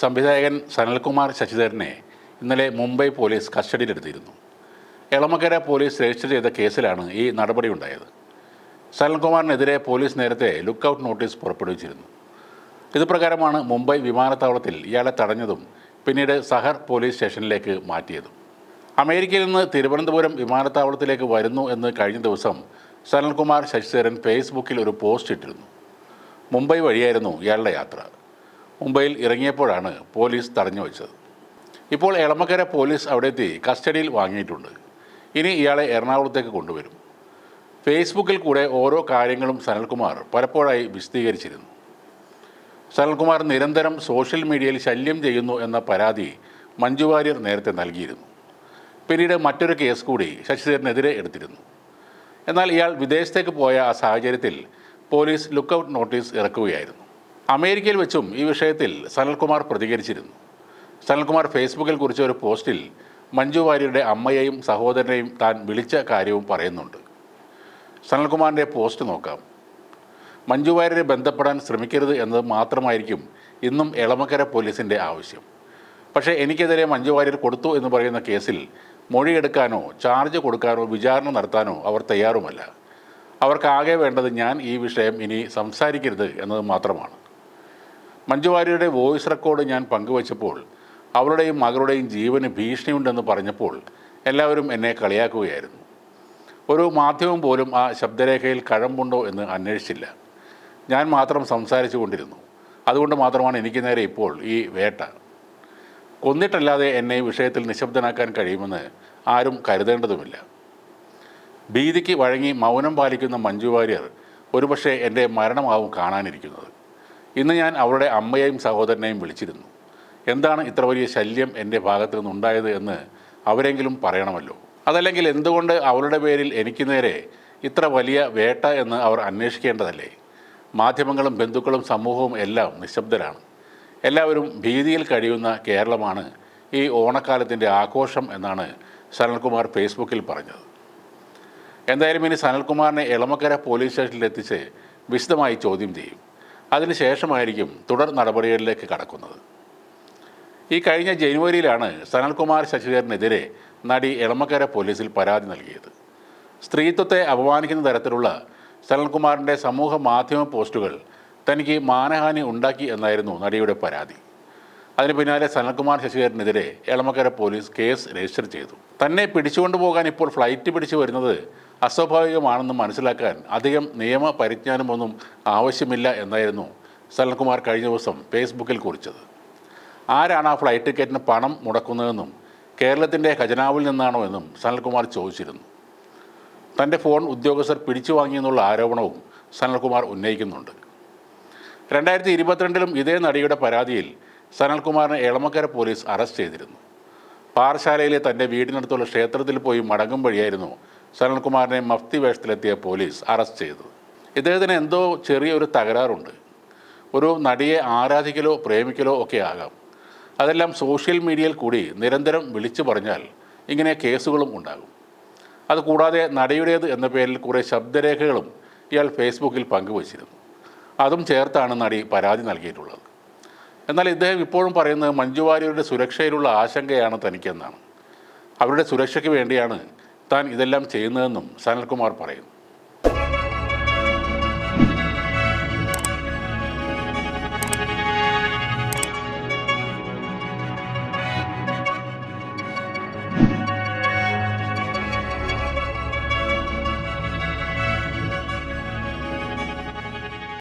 സംവിധായകൻ സനൽകുമാർ ശശിധരനെ ഇന്നലെ മുംബൈ പോലീസ് കസ്റ്റഡിയിലെടുത്തിരുന്നു. എളമക്കര പോലീസ് രജിസ്റ്റർ ചെയ്ത കേസിലാണ് ഈ നടപടിയുണ്ടായത്. സനൽകുമാറിനെതിരെ പോലീസ് നേരത്തെ ലുക്കൌട്ട് നോട്ടീസ് പുറപ്പെടുവിച്ചിരുന്നു. ഇതുപ്രകാരമാണ് മുംബൈ വിമാനത്താവളത്തിൽ ഇയാളെ തടഞ്ഞതും പിന്നീട് സഹർ പോലീസ് സ്റ്റേഷനിലേക്ക് മാറ്റിയതും. അമേരിക്കയിൽ നിന്ന് തിരുവനന്തപുരം വിമാനത്താവളത്തിലേക്ക് വരുന്നു എന്ന് കഴിഞ്ഞ ദിവസം സനൽകുമാർ ശശിധരൻ ഫേസ്ബുക്കിൽ ഒരു പോസ്റ്റ് ഇട്ടിരുന്നു. മുംബൈ വഴിയായിരുന്നു ഇയാളുടെ യാത്ര. മുംബൈയിൽ ഇറങ്ങിയപ്പോഴാണ് പോലീസ് തടഞ്ഞു വച്ചത്. ഇപ്പോൾ എളമക്കര പോലീസ് അവിടെ എത്തി കസ്റ്റഡിയിൽ വാങ്ങിയിട്ടുണ്ട്. ഇനി ഇയാളെ എറണാകുളത്തേക്ക് കൊണ്ടുവരും. ഫേസ്ബുക്കിൽ കൂടെ ഓരോ കാര്യങ്ങളും സനൽകുമാർ പലപ്പോഴായി വിശദീകരിച്ചിരുന്നു. സനൽകുമാർ നിരന്തരം സോഷ്യൽ മീഡിയയിൽ ശല്യം ചെയ്യുന്നു എന്ന പരാതി മഞ്ജു വാര്യർ നേരത്തെ നൽകിയിരുന്നു. പിന്നീട് മറ്റൊരു കേസ് കൂടി ശശിധരനെതിരെ എടുത്തിരുന്നു. എന്നാൽ ഇയാൾ വിദേശത്തേക്ക് പോയ ആ സാഹചര്യത്തിൽ പോലീസ് ലുക്കൌട്ട് നോട്ടീസ് ഇറക്കുകയായിരുന്നു. അമേരിക്കയിൽ വെച്ചും ഈ വിഷയത്തിൽ സനൽകുമാർ പ്രതികരിച്ചിരുന്നു. സനൽകുമാർ ഫേസ്ബുക്കിൽ കുറിച്ച ഒരു പോസ്റ്റിൽ മഞ്ജു വാര്യരുടെ അമ്മയെയും സഹോദരനെയും താൻ വിളിച്ച കാര്യവും പറയുന്നുണ്ട്. സനൽകുമാറിന്റെ പോസ്റ്റ് നോക്കാം. മഞ്ജു വാര്യരെ ബന്ധപ്പെടാൻ ശ്രമിക്കരുത് എന്നത് മാത്രമായിരിക്കും ഇന്നും എളമക്കര പോലീസിന്റെ ആവശ്യം. പക്ഷേ എനിക്കെതിരെ മഞ്ജു വാര്യർ കൊടുത്തു എന്ന് പറയുന്ന കേസിൽ മൊഴിയെടുക്കാനോ ചാർജ് കൊടുക്കാനോ വിചാരണ നടത്താനോ അവർ തയ്യാറുമല്ല. അവർക്കാകെ വേണ്ടത് ഞാൻ ഈ വിഷയം ഇനി സംസാരിക്കരുത് എന്നത് മാത്രമാണ്. മഞ്ജു വാര്യരുടെ വോയിസ് റെക്കോർഡ് ഞാൻ പങ്കുവച്ചപ്പോൾ അവളുടെയും മകളുടെയും ജീവന് ഭീഷണിയുണ്ടെന്ന് പറഞ്ഞപ്പോൾ എല്ലാവരും എന്നെ കളിയാക്കുകയായിരുന്നു. ഒരു മാധ്യമം പോലും ആ ശബ്ദരേഖയിൽ കഴമ്പുണ്ടോ എന്ന് അന്വേഷിച്ചില്ല. ഞാൻ മാത്രം സംസാരിച്ചു കൊണ്ടിരുന്നു. അതുകൊണ്ട് മാത്രമാണ് എനിക്ക് നേരെ ഇപ്പോൾ ഈ വേട്ട. കൊന്നിട്ടല്ലാതെ എന്നെ വിഷയത്തിൽ നിശബ്ദനാക്കാൻ കഴിയുമെന്ന് ആരും കരുതേണ്ടതുമില്ല. ഭീതിക്ക് വഴങ്ങി മൗനം പാലിക്കുന്ന മഞ്ജു വാര്യർ ഒരുപക്ഷെ എന്റെ മരണമാവും കാണാനിരിക്കുന്നത്. ഇന്ന് ഞാൻ അവരുടെ അമ്മയെയും സഹോദരനെയും വിളിച്ചിരുന്നു. എന്താണ് ഇത്ര വലിയ ശല്യം എന്റെ ഭാഗത്തു നിന്നുണ്ടായത് എന്ന് അവരെങ്കിലും പറയണമല്ലോ. അതല്ലെങ്കിൽ എന്തുകൊണ്ട് അവളുടെ പേരിൽ എനിക്ക് നേരെ ഇത്ര വലിയ വേട്ട എന്ന് അവർ അന്വേഷിക്കേണ്ടതല്ലേ? മാധ്യമങ്ങളും ബന്ധുക്കളും സമൂഹവും എല്ലാം നിശബ്ദരാണ്. എല്ലാവരും ഭീതിയിൽ കഴിയുന്ന കേരളമാണ് ഈ ഓണക്കാലത്തിന്റെ ആഘോഷം എന്നാണ് സനൽകുമാർ ഫേസ്ബുക്കിൽ പറഞ്ഞത്. എന്തായാലും ഇനി സനൽകുമാറിനെ എളമക്കര പോലീസ് സ്റ്റേഷനിൽ എത്തിച്ച് വിശദമായി ചോദ്യം ചെയ്യും. അതിനുശേഷമായിരിക്കും തുടർ നടപടികളിലേക്ക് കടക്കുന്നത്. ഈ കഴിഞ്ഞ ജനുവരിയിലാണ് സനൽകുമാർ ശശിധരനെതിരെ നടി എളമക്കര പോലീസിൽ പരാതി നൽകിയത്. സ്ത്രീത്വത്തെ അപമാനിക്കുന്ന തരത്തിലുള്ള സനൽകുമാറിന്റെ സമൂഹ മാധ്യമ പോസ്റ്റുകൾ തനിക്ക് മാനഹാനി ഉണ്ടാക്കി എന്നായിരുന്നു നടിയുടെ പരാതി. അതിന് പിന്നാലെ സനൽകുമാർ ശശിധരനെതിരെ എളമക്കര പോലീസ് കേസ് രജിസ്റ്റർ ചെയ്തു. തന്നെ പിടിച്ചുകൊണ്ടുപോകാൻ ഇപ്പോൾ ഫ്ലൈറ്റ് പിടിച്ചു വരുന്നത് അസ്വാഭാവികമാണെന്ന് മനസ്സിലാക്കാൻ അധികം നിയമ പരിജ്ഞാനമൊന്നും ആവശ്യമില്ല എന്നായിരുന്നു സനൽകുമാർ കഴിഞ്ഞ ദിവസം ഫേസ്ബുക്കിൽ കുറിച്ചത്. ആരാണ് ആ ഫ്ലൈറ്റ് ടിക്കറ്റിന് പണം മുടക്കുന്നതെന്നും കേരളത്തിന്റെ ഖജനാവിൽ നിന്നാണോ എന്നും സനൽകുമാർ ചോദിച്ചിരുന്നു. തന്റെ ഫോൺ ഉദ്യോഗസ്ഥർ പിടിച്ചു വാങ്ങിയെന്നുള്ള ആരോപണവും സനൽകുമാർ ഉന്നയിക്കുന്നുണ്ട്. രണ്ടായിരത്തി ഇരുപത്തിരണ്ടിലും ഇതേ നടിയുടെ പരാതിയിൽ സനൽകുമാറിനെ എളമക്കര പോലീസ് അറസ്റ്റ് ചെയ്തിരുന്നു. പാറശാലയിലെ തന്റെ വീടിനടുത്തുള്ള ക്ഷേത്രത്തിൽ പോയി മടങ്ങും വഴിയായിരുന്നു സനൽകുമാറിനെ മഫ്തി വേഷത്തിലെത്തിയ പോലീസ് അറസ്റ്റ് ചെയ്തു. ഇദ്ദേഹത്തിന് എന്തോ ചെറിയൊരു തകരാറുണ്ട്. ഒരു നടിയെ ആരാധിക്കലോ പ്രേമിക്കലോ ഒക്കെ ആകാം. അതെല്ലാം സോഷ്യൽ മീഡിയയിൽ കൂടി നിരന്തരം വിളിച്ചു പറഞ്ഞാൽ ഇങ്ങനെ കേസുകളും ഉണ്ടാകും. അതുകൂടാതെ നടിയുടേത് എന്ന പേരിൽ കുറേ ശബ്ദരേഖകളും ഇയാൾ ഫേസ്ബുക്കിൽ പങ്കുവച്ചിരുന്നു. അതും ചേർത്താണ് നടി പരാതി നൽകിയിട്ടുള്ളത്. എന്നാൽ ഇദ്ദേഹം ഇപ്പോഴും പറയുന്നത് മഞ്ജുവാര്യരുടെ സുരക്ഷയിലുള്ള ആശങ്കയാണ് തനിക്കെന്നാണ്. അവരുടെ സുരക്ഷയ്ക്ക് വേണ്ടിയാണ് താൻ ഇതെല്ലാം ചെയ്യുന്നതെന്നും സനൽകുമാർ പറയുന്നു.